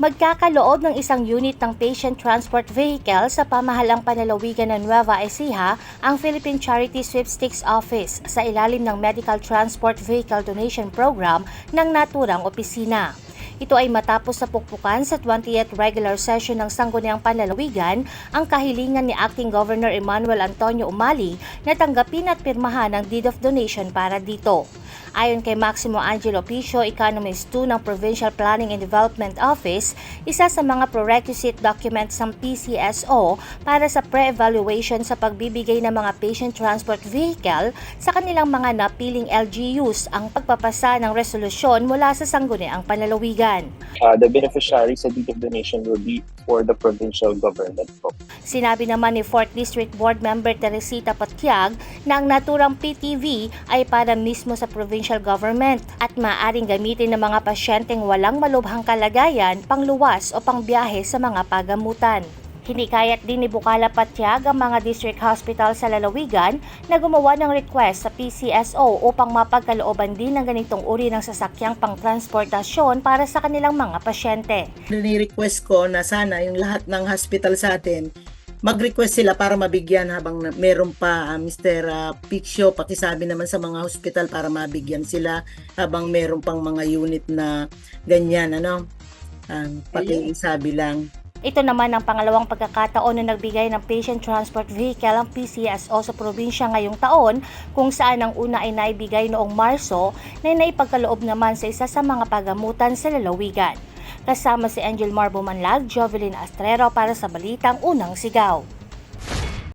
Magkakaloob ng isang unit ng patient transport vehicle sa pamahalang panalawigan ng Nueva Ecija ang Philippine Charity Sweepstakes Office sa ilalim ng Medical Transport Vehicle Donation Program ng naturang opisina. Ito ay matapos sa pukpukan sa 20th regular session ng Sangguniang Panlalawigan ang kahilingan ni Acting Governor Emmanuel Antonio Umali na tanggapin at pirmahan ang deed of donation para dito. Ayon kay Maximo Angelo Picio, Economist 2 ng Provincial Planning and Development Office, isa sa mga prerequisite documents ng PCSO para sa pre-evaluation sa pagbibigay ng mga patient transport vehicle sa kanilang mga napiling LGUs ang pagpapasa ng resolusyon mula sa Sangguniang Panlalawigan. uh, the beneficiary sa deed of donation will be for the provincial government po. Sinabi naman ni 4th District Board Member Teresita Patiag na ang naturang PTV ay para mismo sa provincial government at maaring gamitin ng mga pasyenteng walang malubhang kalagayan pangluwas o pangbiyahe sa mga pagamutan. Hinikayat din ni Bukala Patiag ang mga district hospital sa lalawigan na gumawa ng request sa PCSO upang mapagkalooban din ng ganitong uri ng sasakyang pangtransportasyon para sa kanilang mga pasyente. Ni-request ko na sana yung lahat ng hospital sa atin mag-request sila para mabigyan habang na, meron pa ah, Mr. Uh, Piccio pakisabi naman sa mga hospital para mabigyan sila habang meron pang mga unit na ganyan ano um, pakisabi lang Ito naman ang pangalawang pagkakataon na nagbigay ng patient transport vehicle ang PCSO sa probinsya ngayong taon kung saan ang una ay naibigay noong Marso na naipagkaloob naman sa isa sa mga pagamutan sa lalawigan. Kasama si Angel Marbo Manlag, Jovelyn Astrero para sa Balitang Unang Sigaw.